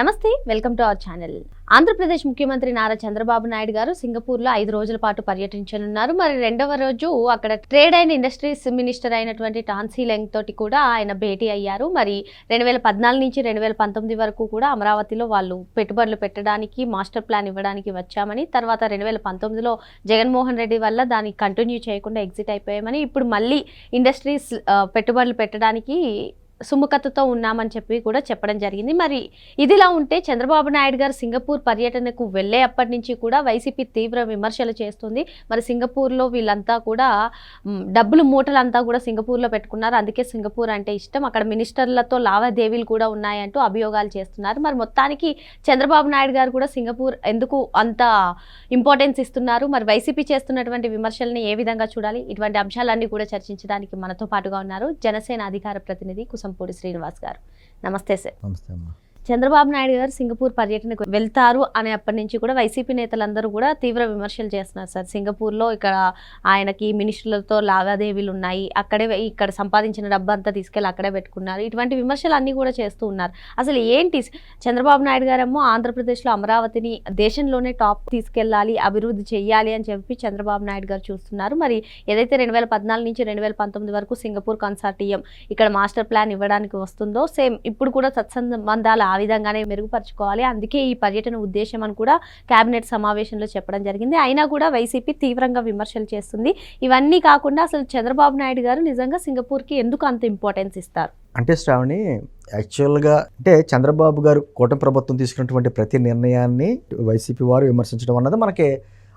Namaste welcome to our channel. Andhra Pradesh ముఖ్యమంత్రి నారా చంద్రబాబు నాయుడు గారు సింగపూర్లో ఐదు రోజుల పాటు పర్యటించనున్నారు. మరి రెండవ రోజు అక్కడ ట్రేడ్ అండ్ ఇండస్ట్రీస్ మినిస్టర్ అయినటువంటి టాన్సీ లెంగ్ తోటి కూడా ఆయన భేటీ అయ్యారు. మరి రెండు వేల పద్నాలుగు నుంచి రెండు వేల పంతొమ్మిది వరకు కూడా అమరావతిలో వాళ్ళు పెట్టుబడులు పెట్టడానికి మాస్టర్ ప్లాన్ ఇవ్వడానికి వచ్చామని తర్వాత రెండు వేల పంతొమ్మిదిలో జగన్మోహన్ రెడ్డి వల్ల దాన్ని కంటిన్యూ చేయకుండా ఎగ్జిట్ అయిపోయామని ఇప్పుడు మళ్ళీ ఇండస్ట్రీస్ పెట్టుబడులు పెట్టడానికి సుముఖతతో ఉన్నామని చెప్పి కూడా చెప్పడం జరిగింది. మరి ఇదిలా ఉంటే చంద్రబాబు నాయుడు గారు సింగపూర్ పర్యటనకు వెళ్ళే అప్పటి నుంచి కూడా వైసీపీ తీవ్ర విమర్శలు చేస్తుంది. మరి సింగపూర్లో వీళ్ళంతా కూడా డబ్బులు మూటలంతా కూడా సింగపూర్లో పెట్టుకున్నారు. అందుకే సింగపూర్ అంటే ఇష్టం. అక్కడ మినిస్టర్లతో లావాదేవీలు కూడా ఉన్నాయంటూ అభియోగాలు చేస్తున్నారు. మరి మొత్తానికి చంద్రబాబు నాయుడు గారు కూడా సింగపూర్ ఎందుకు అంత ఇంపార్టెన్స్ ఇస్తున్నారు? మరి వైసీపీ చేస్తున్నటువంటి విమర్శల్ని ఏ విధంగా చూడాలి? ఇటువంటి అంశాలన్నీ కూడా చర్చించడానికి మనతో పాటుగా ఉన్నారు జనసేన అధికార ప్రతినిధి కుసంపూడి శ్రీనివాస్ గారు. నమస్తే సార్. నమస్తే అమ్మా. చంద్రబాబు నాయుడు గారు సింగపూర్ పర్యటనకు వెళ్తారు అనే అప్పటి నుంచి కూడా వైసీపీ నేతలందరూ కూడా తీవ్ర విమర్శలు చేస్తున్నారు సార్. సింగపూర్లో ఇక్కడ ఆయనకి మినిస్టర్లతో లావాదేవీలు ఉన్నాయి. అక్కడే ఇక్కడ సంపాదించిన డబ్బు అంతా తీసుకెళ్ళి అక్కడే పెట్టుకున్నారు. ఇటువంటి విమర్శలు అన్నీ కూడా చేస్తూ ఉన్నారు. అసలు ఏంటి చంద్రబాబు నాయుడు గారేమో ఆంధ్రప్రదేశ్లో అమరావతిని దేశంలోనే టాప్ తీసుకెళ్ళాలి అభివృద్ధి చేయాలి అని చెప్పి చంద్రబాబు నాయుడు గారు చూస్తున్నారు. మరి ఏదైతే రెండు వేల పద్నాలుగు నుంచి రెండు వేల పంతొమ్మిది వరకు సింగపూర్ కన్సార్టియం ఇక్కడ మాస్టర్ ప్లాన్ ఇవ్వడానికి వస్తుందో సేమ్ ఇప్పుడు కూడా సత్సంబంధాలు ఆ విధంగానే మెరుగుపరచుకోవాలి. అందుకే ఈ పర్యటన ఉద్దేశం అని కూడా కేబినెట్ సమావేశంలో చెప్పడం జరిగింది. అయినా కూడా వైసీపీ తీవ్రంగా విమర్శలు చేస్తుంది. ఇవన్నీ కాకుండా అసలు చంద్రబాబు నాయుడు గారు నిజంగా సింగపూర్కి ఎందుకు అంత ఇంపార్టెన్స్ ఇస్తారు? అంటే శ్రావణి యాక్చువల్గా అంటే చంద్రబాబు గారు కూటమి ప్రభుత్వం తీసుకున్నటువంటి ప్రతి నిర్ణయాన్ని వైసీపీ వారు విమర్శించడం అన్నది మనకి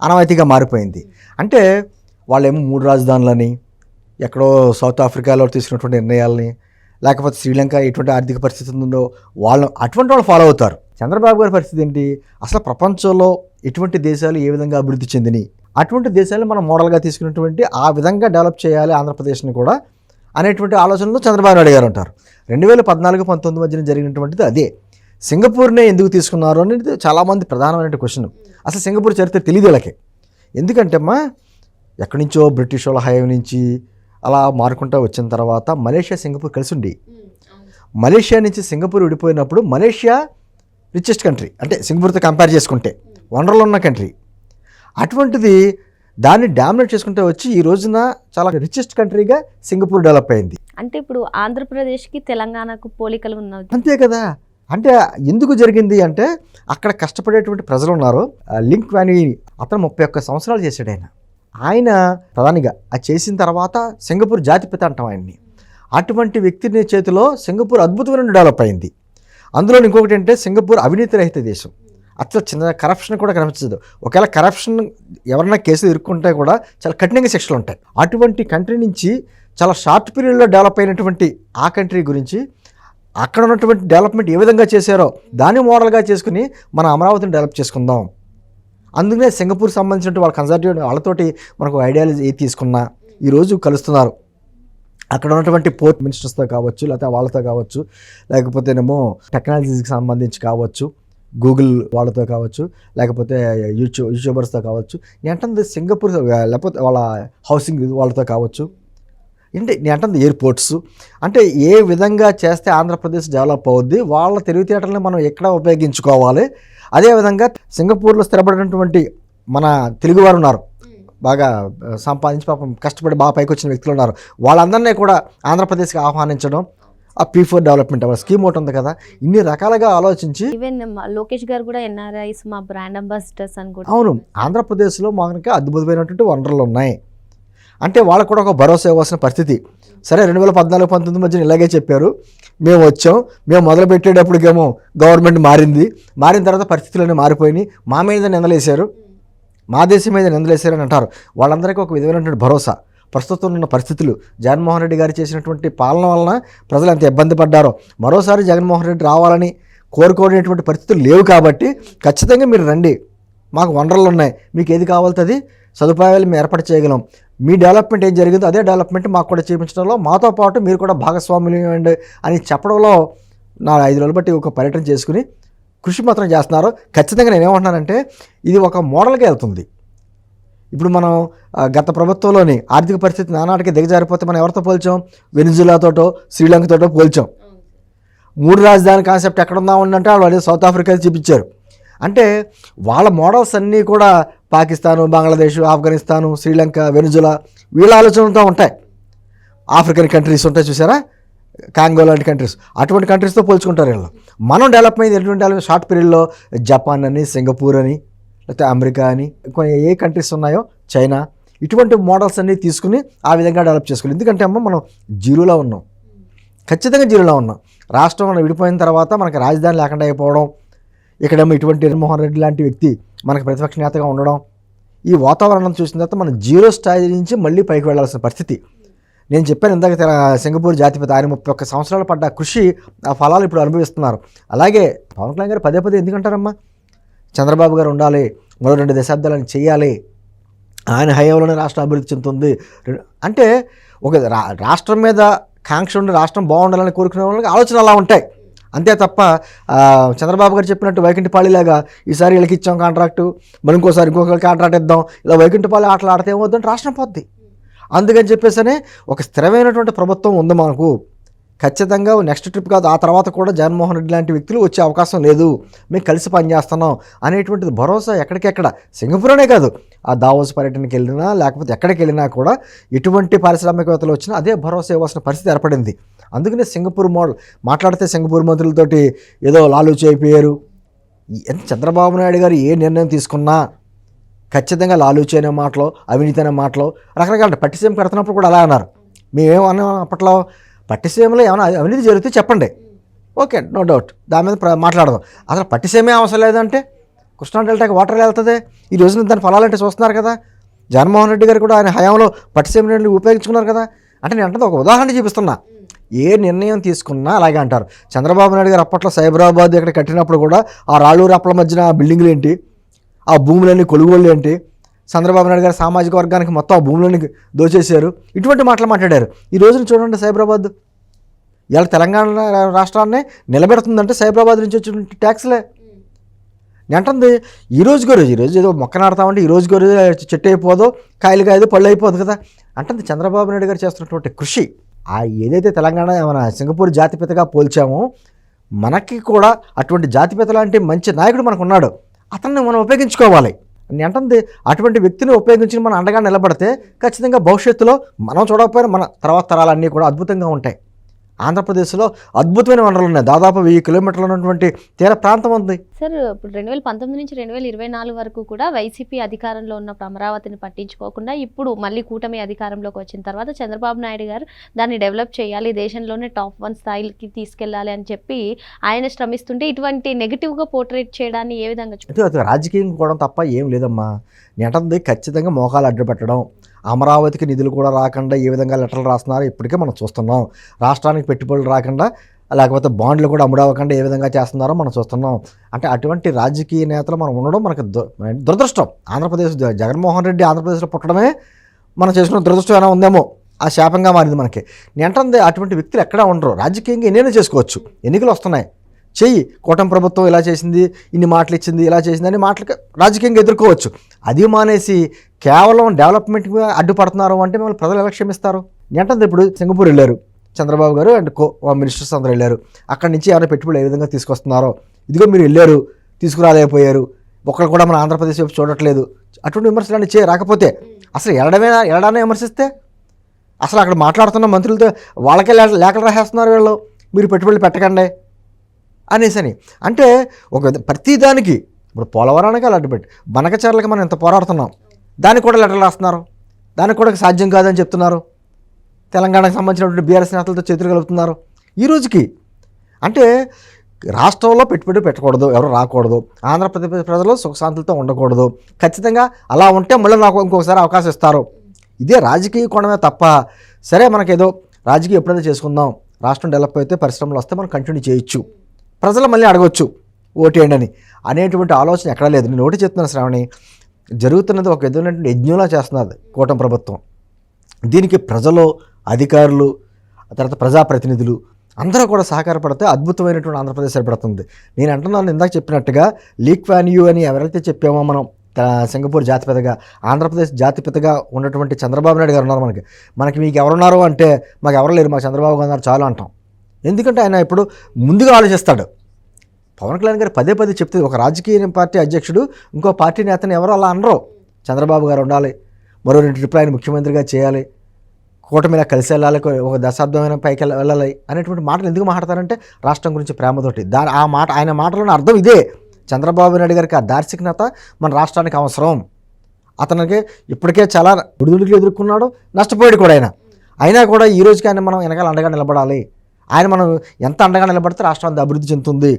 అనవాయితీగా మారిపోయింది. అంటే వాళ్ళేమో మూడు రాజధానులని ఎక్కడో సౌత్ ఆఫ్రికాలో తీసుకున్నటువంటి నిర్ణయాలని లేకపోతే శ్రీలంక ఎటువంటి ఆర్థిక పరిస్థితి ఉందో వాళ్ళు అటువంటి వాళ్ళు ఫాలో అవుతారు. చంద్రబాబు గారి పరిస్థితి ఏంటి? అసలు ప్రపంచంలో ఎటువంటి దేశాలు ఏ విధంగా అభివృద్ధి చెందినాయి? అటువంటి దేశాలు మనం మోడల్గా తీసుకున్నటువంటి ఆ విధంగా డెవలప్ చేయాలి ఆంధ్రప్రదేశ్ని కూడా అనేటువంటి ఆలోచనలో చంద్రబాబు నాయుడు గారు ఉంటారు. రెండు వేల పద్నాలుగు పంతొమ్మిది మధ్యన జరిగినటువంటిది అదే. సింగపూర్నే ఎందుకు తీసుకున్నారు అనేది చాలామంది ప్రధానమైన క్వశ్చన్ అసలు సింగపూర్ చరిత్ర తెలియదు వీళ్ళకి. ఎందుకంటే అమ్మా ఎక్కడి నుంచో బ్రిటిష్ వాళ్ళ హైవే నుంచి అలా మారుకుంటూ వచ్చిన తర్వాత మలేషియా సింగపూర్ కలిసి ఉండి మలేషియా నుంచి సింగపూర్ విడిపోయినప్పుడు మలేషియా రిచెస్ట్ కంట్రీ అంటే సింగపూర్తో కంపేర్ చేసుకుంటే వనరులు ఉన్న కంట్రీ అటువంటిది దాన్ని డామినేట్ చేసుకుంటే వచ్చి ఈ రోజున చాలా రిచెస్ట్ కంట్రీగా సింగపూర్ డెవలప్ అయింది. అంటే ఇప్పుడు ఆంధ్రప్రదేశ్కి తెలంగాణకు పోలికలు ఉన్నది అంతే కదా. అంటే ఎందుకు జరిగింది అంటే అక్కడ కష్టపడేటువంటి ప్రజలు ఉన్నారు. లింక్ వ్యానీ అతను ముప్పై ఒక్క సంవత్సరాలు చేశాడు ఆయన. ఆయన ప్రధానిగా. అది చేసిన తర్వాత సింగపూర్ జాతిపిత అంటాం ఆయన్ని. అటువంటి వ్యక్తిని చేతిలో సింగపూర్ అద్భుతమైన డెవలప్ అయింది. అందులో ఇంకొకటి అంటే సింగపూర్ అవినీతి రహిత దేశం. అసలు చిన్న కరప్షన్ కూడా కనిపించదు. ఒకవేళ కరప్షన్ ఎవరైనా కేసులు ఇరుక్కుంటే కూడా చాలా కఠినంగా శిక్షలు ఉంటాయి. అటువంటి కంట్రీ నుంచి చాలా షార్ట్ పీరియడ్లో డెవలప్ అయినటువంటి ఆ కంట్రీ గురించి అక్కడ ఉన్నటువంటి డెవలప్మెంట్ ఏ విధంగా చేశారో దాన్ని మోడల్గా చేసుకుని మన అమరావతిని డెవలప్ చేసుకుందాం. అందుకనే సింగపూర్ సంబంధించినట్టు వాళ్ళ కన్సర్వేటివ్ వాళ్ళతోటి మనకు ఐడియాలజీ ఏది తీసుకున్నా ఈరోజు కలుస్తున్నారు. అక్కడ ఉన్నటువంటి పోర్ట్ మినిస్టర్స్తో కావచ్చు లేకపోతే వాళ్ళతో కావచ్చు లేకపోతేనేమో టెక్నాలజీకి సంబంధించి కావచ్చు గూగుల్ వాళ్ళతో కావచ్చు లేకపోతే యూట్యూబ్ యూట్యూబర్స్తో కావచ్చు ఏంటంటే సింగపూర్ లేకపోతే వాళ్ళ హౌసింగ్ వాళ్ళతో కావచ్చు ఏంటి? నేను అంటుంది ఎయిర్పోర్ట్స్ అంటే ఏ విధంగా చేస్తే ఆంధ్రప్రదేశ్ డెవలప్ అవుద్ది? వాళ్ళ తెలివితేటలను మనం ఎక్కడ ఉపయోగించుకోవాలి? అదేవిధంగా సింగపూర్లో స్థిరపడినటువంటి మన తెలుగువారు ఉన్నారు. బాగా సంపాదించి పాపం కష్టపడి బాగా పైకి వచ్చిన వ్యక్తులు ఉన్నారు. వాళ్ళందరినీ కూడా ఆంధ్రప్రదేశ్కి ఆహ్వానించడం ఆ పీ ఫోర్ డెవలప్మెంట్ అవ్వాలి. స్కీమ్ ఒకటి ఉంది కదా. ఇన్ని రకాలుగా ఆలోచించి ఈవెన్ లోకేష్ గారు కూడా ఎన్ఆర్ఐస్ మా బ్రాండ్ అంబాసిడర్స్ అని కూడా అవును. ఆంధ్రప్రదేశ్లో మనకి అద్భుతమైనటువంటి వనరులు ఉన్నాయి. అంటే వాళ్ళకు కూడా ఒక భరోసా ఇవ్వాల్సిన పరిస్థితి. సరే రెండు వేల పద్నాలుగు పంతొమ్మిది మధ్యన ఇలాగే చెప్పారు. మేము వచ్చాం. మేము మొదలు పెట్టేటప్పటికేమో గవర్నమెంట్ మారింది. మారిన తర్వాత పరిస్థితులన్నీ మారిపోయినాయి. మా మీద నిందలేశారు. మా దేశం మీద నిందలేశారు అని అంటారు. వాళ్ళందరికీ ఒక విధమైనటువంటి భరోసా. ప్రస్తుతం ఉన్న పరిస్థితులు. జగన్మోహన్ రెడ్డి గారు చేసినటువంటి పాలన వలన ప్రజలు ఎంత ఇబ్బంది పడ్డారో. మరోసారి జగన్మోహన్ రెడ్డి రావాలని కోరుకోనేటువంటి పరిస్థితులు లేవు కాబట్టి ఖచ్చితంగా మీరు రండి. మాకు వనరులు ఉన్నాయి. మీకు ఏది కావాల్సింది సదుపాయాలు మేము ఏర్పాటు చేయగలం. మీ డెవలప్మెంట్ ఏం జరిగిందో అదే డెవలప్మెంట్ మాకు కూడా చేయించడంలో మాతో పాటు మీరు కూడా భాగస్వాములు ఇవ్వండి అని చెప్పడంలో నా ఐదు రోజులు బట్టి ఒక పర్యటన చేసుకుని కృషి మాత్రం చేస్తున్నారు. ఖచ్చితంగా నేను ఏమంటున్నానంటే ఇది ఒక మోడల్గా వెళ్తుంది. ఇప్పుడు మనం గత ప్రభుత్వంలోని ఆర్థిక పరిస్థితి నానాటికి దిగజారిపోతే మనం ఎవరితో పోల్చాం? వెనిజులాతోటో శ్రీలంకతోటో పోల్చాం. మూడు రాజధాని కాన్సెప్ట్ ఎక్కడ ఉందా ఉందంటే వాళ్ళు అదే సౌత్ ఆఫ్రికా చూపించారు. అంటే వాళ్ళ మోడల్స్ అన్నీ కూడా పాకిస్తాను బంగ్లాదేశ్ ఆఫ్ఘనిస్తాను శ్రీలంక వెనుజులా వీళ్ళ ఆలోచనలతో ఉంటాయి. ఆఫ్రికన్ కంట్రీస్ ఉంటాయి చూసారా? కాంగో లాంటి కంట్రీస్. అటువంటి కంట్రీస్తో పోల్చుకుంటారు వీళ్ళు. మనం డెవలప్ అయింది ఎటువంటి డెవలప్ షార్ట్ పీరియడ్లో జపాన్ అని సింగపూర్ అని లేకపోతే అమెరికా అని కొన్ని ఏ కంట్రీస్ ఉన్నాయో? చైనా. ఇటువంటి మోడల్స్ అన్నీ తీసుకుని ఆ విధంగా డెవలప్ చేసుకోవాలి. ఎందుకంటే అమ్మ మనం జీరోలో ఉన్నాం. ఖచ్చితంగా జీరోలో ఉన్నాం. రాష్ట్రం మనం విడిపోయిన తర్వాత మనకి రాజధాని లేకుండా అయిపోవడం ఇక్కడేమో ఇటువంటి జగన్మోహన్ రెడ్డి లాంటి వ్యక్తి మనకు ప్రతిపక్ష నేతగా ఉండడం ఈ వాతావరణం చూసిన తర్వాత మనం జీరో స్థాయి నుంచి మళ్ళీ పైకి వెళ్ళాల్సిన పరిస్థితి. నేను చెప్పాను ఇందాక సింగపూర్ జాతిపత ఆయన ముప్పై ఒక్క సంవత్సరాలు పడ్డ కృషి ఆ ఫలాలు ఇప్పుడు అనుభవిస్తున్నారు. అలాగే పవన్ కళ్యాణ్ గారు పదే పదే ఎందుకంటారమ్మా? చంద్రబాబు గారు ఉండాలి మరో రెండు దశాబ్దాలను చేయాలి. ఆయన హయాంలోనే రాష్ట్రం అభివృద్ధి చెందుతుంది. అంటే ఒక రా రాష్ట్రం మీద కాంక్ష ఉండి రాష్ట్రం బాగుండాలని కోరుకునే వాళ్ళకి ఆలోచన అలా ఉంటాయి. అంతే తప్ప చంద్రబాబు గారు చెప్పినట్టు వైకుంఠపాళిలాగా ఈసారి వీళ్ళకి ఇచ్చాం కాంట్రాక్టు మరి ఇంకోసారి ఇంకొకరికి కాంట్రాక్ట్ ఇద్దాం. ఇలా వైకుంఠపాళి ఆటలు ఆడితే ఏమవుతుందంటే రాష్ట్రం పోద్ది. అందుకని చెప్పేసనే ఒక స్థిరమైనటువంటి ప్రభుత్వం ఉంది మనకు. ఖచ్చితంగా నెక్స్ట్ ట్రిప్ కాదు ఆ తర్వాత కూడా జగన్మోహన్ రెడ్డి లాంటి వ్యక్తులు వచ్చే అవకాశం లేదు. మేము కలిసి పనిచేస్తున్నాం అనేటువంటిది భరోసా ఎక్కడికెక్కడ? సింగపూర్నే కాదు. ఆ దావోస్ పర్యటనకి వెళ్ళినా లేకపోతే ఎక్కడికి వెళ్ళినా కూడా ఎటువంటి పారిశ్రామికవేత్తలు వచ్చినా అదే భరోసా ఇవ్వాల్సిన పరిస్థితి ఏర్పడింది. అందుకనే సింగపూర్ మోడల్ మాట్లాడితే సింగపూర్ మంత్రులతోటి ఏదో లాలు చేయిపోయారు. ఎంత చంద్రబాబు నాయుడు గారు ఏ నిర్ణయం తీసుకున్నా ఖచ్చితంగా లాలూచి అనే మాటలో అవినీతి అనే మాటలో రకరకాల పట్టిసీమ పెడుతున్నప్పుడు కూడా అలా అన్నారు. మేమేమన్నా అప్పట్లో పట్టిసీమలో ఏమైనా అవినీతి జరిగితే చెప్పండి. Okay no doubt. దాని మీద మాట్లాడదాం. అసలు పట్టిసీమే అవసరం లేదంటే కృష్ణా డెల్టాకి వాటర్ వెళ్తుంది. ఈ రోజున దాని ఫలాలంటే చూస్తున్నారు కదా. జగన్మోహన్ రెడ్డి గారు కూడా ఆయన హయాంలో పట్టిసీమ నీళ్ళు ఉపయోగించుకున్నారు కదా. అంటే నేను అంటే ఒక ఉదాహరణ చూపిస్తున్నా. ఏ నిర్ణయం తీసుకున్నా అలాగే అంటారు. చంద్రబాబు నాయుడు గారు అప్పట్లో సైబరాబాద్ ఇక్కడ కట్టినప్పుడు కూడా ఆ రాళ్ళు రప్పల మధ్యన ఆ బిల్డింగ్లు ఏంటి? ఆ భూములన్నీ కొలుగోళ్ళు ఏంటి? చంద్రబాబు నాయుడు గారు సామాజిక వర్గానికి మొత్తం ఆ భూములని దోచేశారు. ఇటువంటి మాటలు మాట్లాడారు. ఈ రోజున చూడండి సైబరాబాద్. ఇలా తెలంగాణ రాష్ట్రాన్ని నిలబెడుతుందంటే సైబరాబాద్ నుంచి వచ్చిన ట్యాక్స్లే. అంటుంది ఈ రోజుకో రోజు ఈ రోజు ఏదో మొక్క నాడతామంటే ఈ రోజుకో రోజు చెట్టు అయిపోదో కాయలు కాయదు పళ్ళు అయిపోదు కదా. అంటే చంద్రబాబు నాయుడు గారు చేస్తున్నటువంటి కృషి. ఆ ఏదైతే తెలంగాణ మన సింగపూర్ జాతిపితగా పోల్చామో మనకి కూడా అటువంటి జాతిపిత లాంటి మంచి నాయకుడు మనకు ఉన్నాడు అతన్ని మనం ఉపయోగించుకోవాలి. నేను అంటుంది అటువంటి వ్యక్తిని ఉపయోగించి మనం అండగా నిలబడితే ఖచ్చితంగా భవిష్యత్తులో మనం చూడకపోయినా మన తర్వాత తరాలన్నీ కూడా అద్భుతంగా ఉంటాయి. ఆంధ్రప్రదేశ్లో అద్భుతమైన వనరులు ఉన్నాయి. దాదాపు వెయ్యి కిలోమీటర్లు ఉన్నటువంటి తీర ప్రాంతం ఉంది. సార్ ఇప్పుడు రెండు వేల పంతొమ్మిది నుంచి రెండు వేల ఇరవై నాలుగు వరకు కూడా వైసీపీ అధికారంలో ఉన్నప్పుడు అమరావతిని పట్టించుకోకుండా ఇప్పుడు మళ్ళీ కూటమి అధికారంలోకి వచ్చిన తర్వాత చంద్రబాబు నాయుడు గారు దాన్ని డెవలప్ చేయాలి దేశంలోనే టాప్ వన్ స్థాయికి తీసుకెళ్ళాలి అని చెప్పి ఆయన శ్రమిస్తుంటే ఇటువంటి నెగిటివ్గా పోర్ట్రేట్ చేయడాన్ని ఏ విధంగా రాజకీయం కూడా తప్ప ఏం లేదమ్మా. నేను అంటుంది ఖచ్చితంగా మోకాలు అడ్డు పెట్టడం అమరావతికి నిధులు కూడా రాకుండా ఏ విధంగా లెటర్లు రాస్తున్నారో ఇప్పటికే మనం చూస్తున్నాం. రాష్ట్రానికి పెట్టుబడులు రాకుండా లేకపోతే బాండ్లు కూడా అమ్ముడవ్వకుండా ఏ విధంగా చేస్తున్నారో మనం చూస్తున్నాం. అంటే అటువంటి రాజకీయ నేతలు మనం ఉండడం మనకు దు- దురదృష్టం. ఆంధ్రప్రదేశ్ జగన్మోహన్ రెడ్డి ఆంధ్రప్రదేశ్లో పుట్టడమే మనం చేసుకున్న దురదృష్టం ఏమైనా ఉందేమో? ఆ శాపంగా మారింది మనకి. నేను అటువంటి వ్యక్తులు ఎక్కడా ఉండరు. రాజకీయంగా ఎన్నైనా చేసుకోవచ్చు. ఎన్నికలు వస్తున్నాయి. చెయ్యి. కూటమి ప్రభుత్వం ఇలా చేసింది ఇన్ని మాటలు ఇచ్చింది ఇలా చేసింది అని మాటలు రాజకీయంగా ఎదుర్కోవచ్చు. అది మానేసి కేవలం డెవలప్మెంట్కి అడ్డుపడుతున్నారు అంటే మిమ్మల్ని ప్రజలు ఎలా క్షమిస్తారు? ఏంటంటే ఇప్పుడు సింగపూర్ వెళ్ళారు. చంద్రబాబు గారు అండ్ కో మినిస్టర్స్ అందరూ వెళ్ళారు. అక్కడి నుంచి ఏమైనా పెట్టుబడులు ఏ విధంగా తీసుకొస్తున్నారో. ఇదిగో మీరు వెళ్ళారు తీసుకురాలేకపోయారు. ఒక్కరు కూడా మన ఆంధ్రప్రదేశ్ వైపు చూడట్లేదు. అటువంటి విమర్శలు అని చే రాకపోతే అసలు ఎడడమే ఎడడానే విమర్శిస్తే? అసలు అక్కడ మాట్లాడుతున్న మంత్రులతో వాళ్ళకే లేఖలు రాసేస్తున్నారు వీళ్ళు. మీరు పెట్టుబడులు పెట్టకండి. అనేసని. అంటే ఒక విధ- ప్రతిదానికి ఇప్పుడు పోలవరానికి అలాంటి అడ్డుపెట్టి బనకచర్లకి మనం ఎంత పోరాడుతున్నాం? దానికి కూడా లెటర్లు రాస్తున్నారు. దానికి కూడా సాధ్యం కాదని చెప్తున్నారు. తెలంగాణకు సంబంధించినటువంటి బీఆర్ఎస్ నేతలతో చేతులు కలుపుతున్నారు. ఈ రోజుకి అంటే రాష్ట్రంలో పెట్టుబడి పెట్టకూడదు ఎవరు రాకూడదు. ఆంధ్రప్రదేశ్ ప్రజలు సుఖశాంతులతో ఉండకూడదు. ఖచ్చితంగా అలా ఉంటే మళ్ళీ నాకు ఇంకొకసారి అవకాశం ఇస్తారు. ఇదే రాజకీయ కోణమే తప్ప సరే మనకేదో రాజకీయం ఎప్పుడైతే చేసుకుందాం రాష్ట్రం డెవలప్ అయితే పరిశ్రమలు వస్తే మనం కంటిన్యూ చేయొచ్చు. ప్రజలు మళ్ళీ అడగొచ్చు ఓటేయండి అని. అనేటువంటి ఆలోచన ఎక్కడా లేదు. నేను ఒకటి చెప్తున్నాను శ్రావణి జరుగుతున్నది ఒక విధమైనటువంటి యజ్ఞంలా చేస్తున్నది కూటమి ప్రభుత్వం. దీనికి ప్రజలు అధికారులు తర్వాత ప్రజాప్రతినిధులు అందరూ కూడా సహకారపడితే అద్భుతమైనటువంటి ఆంధ్రప్రదేశ్ ఏర్పడుతుంది. నేను అంటున్నాను ఇందాక చెప్పినట్టుగా లీక్ వాన్యూ అని ఎవరైతే చెప్పామో మనం సింగపూర్ జాతిపితగా ఆంధ్రప్రదేశ్ జాతిపితగా ఉన్నటువంటి చంద్రబాబు నాయుడు గారు ఉన్నారు మనకి. మనకి మీకు ఎవరున్నారు అంటే మాకు ఎవరు లేరు. మా చంద్రబాబు గారు ఉన్నారు చాలు అంటాం. ఎందుకంటే ఆయన ఇప్పుడు ముందుగా ఆలోచిస్తాడు. పవన్ కళ్యాణ్ గారు పదే పదే చెప్తే ఒక రాజకీయ పార్టీ అధ్యక్షుడు ఇంకో పార్టీ నేతను ఎవరో అలా అనరు. చంద్రబాబు గారు ఉండాలి మరో రెండు ట్రిప్లు ఆయన ముఖ్యమంత్రిగా చేయాలి కూటమిలా కలిసి వెళ్ళాలి ఒక దశాబ్దమైన పైకి వెళ్ళాలి అనేటువంటి మాటలు ఎందుకు మాట్లాడతారంటే రాష్ట్రం గురించి ప్రేమతోటి. దాని ఆ మాట ఆయన మాటలను అర్థం ఇదే. చంద్రబాబు నాయుడు గారికి ఆ దార్శనికత మన రాష్ట్రానికి అవసరం. అతనికి ఇప్పటికే చాలా ఒడిదుడుకులు ఎదుర్కొన్నాడు నష్టపోయాడు కూడా ఆయన. అయినా కూడా ఈ రోజుకి ఆయన మనం వెనకాల అండగా నిలబడాలి. ఆయన మనం ఎంత అండగా నిలబడితే రాష్ట్రం అభివృద్ధి చెందుతుంది.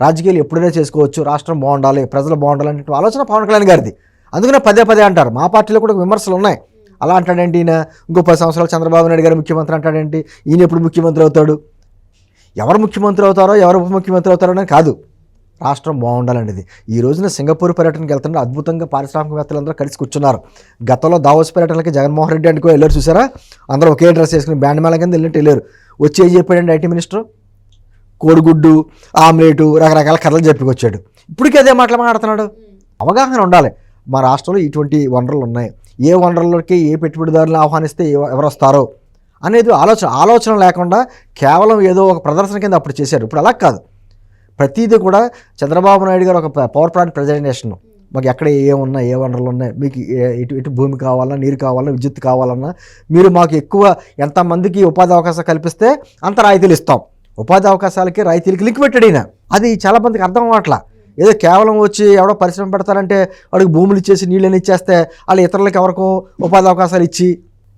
రాజకీయాలు ఎప్పుడైనా చేసుకోవచ్చు. రాష్ట్రం బాగుండాలి ప్రజలు బాగుండాలి అనే ఆలోచన పవన్ కళ్యాణ్ గారిది. అందుకనే పదే పదే అంటారు. మా పార్టీలో కూడా విమర్శలు ఉన్నాయి. అలా అంటాడేంటి ఈయన? ఇంకో పది సంవత్సరాలు చంద్రబాబు నాయుడు గారు ముఖ్యమంత్రి అంటాడేంటి ఈయన ఎప్పుడు ముఖ్యమంత్రి అవుతాడు? ఎవరు ముఖ్యమంత్రి అవుతారో ఎవరు ఉప ముఖ్యమంత్రి అవుతారో అనేది కాదు. రాష్ట్రం బాగుండాలనేది ఈ రోజున సింగపూర్ పర్యటనకి వెళ్తుంటే అద్భుతంగా పారిశ్రామికవేత్తలందరూ కలిసి కూర్చున్నారు. గతంలో దావోస్ పర్యటనకి జగన్మోహన్ రెడ్డి అనుకో వెళ్ళారు చూసారా? అందరూ ఒకే డ్రెస్ వేసుకుని బ్యాండ్ మేళ కింద వెళ్ళినట్టు వెళ్ళారు. వచ్చి ఏం చెప్పాడండి ఐటీ మినిస్టర్? కోడిగుడ్డు ఆమ్లెటు రకరకాల కథలు చెప్పుకొచ్చాడు. ఇప్పటికీ అదే మాటలు మాట్లాడుతున్నాడు. అవగాహన ఉండాలి. మా రాష్ట్రంలో ఇటువంటి వనరులు ఉన్నాయి. ఏ వనరులకి ఏ పెట్టుబడిదారులను ఆహ్వానిస్తే ఎవరు వస్తారో అనేది ఆలోచన ఆలోచన లేకుండా కేవలం ఏదో ఒక ప్రదర్శన కింద అప్పుడు చేశారు. ఇప్పుడు అలా కాదు. ప్రతిదీ కూడా చంద్రబాబు నాయుడు గారు ఒక పవర్ ప్లాంట్ ప్రజెంటేషన్ మాకు ఎక్కడ ఏమున్నా ఏ వనరులు ఉన్నాయి మీకు ఎటు ఇటు భూమి కావాలన్నా నీరు కావాలన్నా విద్యుత్ కావాలన్నా మీరు మాకు ఎక్కువ ఎంతమందికి ఉపాధి అవకాశం కల్పిస్తే అంత రాయితీలు ఇస్తాం. ఉపాధి అవకాశాలకి రాయితీలకి లింక్ పెట్టాడు ఈయన అది చాలా మందికి అర్థం అవ్వట్లా. ఏదో కేవలం వచ్చి ఎవడో పరిశ్రమ పెడతారంటే వాడికి భూములు ఇచ్చేసి నీళ్ళని ఇచ్చేస్తే వాళ్ళు ఇతరులకు ఎవరికో ఉపాధి అవకాశాలు ఇచ్చి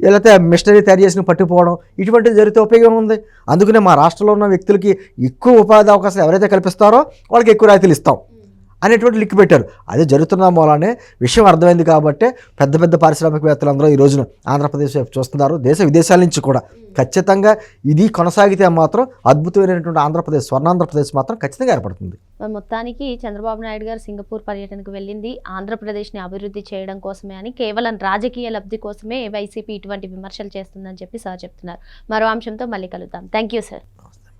లేకపోతే మిషనరీ తయారు చేసిన పట్టుకుపోవడం ఇటువంటిది జరిగితే ఉపయోగం ఉంది. అందుకనే మా రాష్ట్రంలో ఉన్న వ్యక్తులకి ఎక్కువ ఉపాధి అవకాశాలు ఎవరైతే కల్పిస్తారో వాళ్ళకి ఎక్కువ రాయితీలు ఇస్తాం. అనేటువంటి లిక్కు పెట్టారు. అది జరుగుతున్న మూలానే విషయం అర్థమైంది కాబట్టి పెద్ద పెద్ద పారిశ్రామికవేత్తలు అందరూ ఈ రోజున ఆంధ్రప్రదేశ్ వైపు చూస్తున్నారు. దేశ విదేశాల నుంచి కూడా. ఖచ్చితంగా ఇది కొనసాగితే మాత్రం అద్భుతమైనటువంటి ఆంధ్రప్రదేశ్ స్వర్ణాంధ్రప్రదేశ్ మాత్రం ఖచ్చితంగా ఏర్పడుతుంది. మొత్తానికి చంద్రబాబు నాయుడు గారు సింగపూర్ పర్యటనకు వెళ్ళింది. ఆంధ్రప్రదేశ్ని అభివృద్ధి చేయడం కోసమే అని కేవలం రాజకీయ లబ్ధి కోసమే వైసీపీ ఇటువంటి విమర్శలు చేస్తుందని చెప్పి సార్ చెప్తున్నారు. మరో అంశంతో మళ్ళీ కలుద్దాం. Thank you sir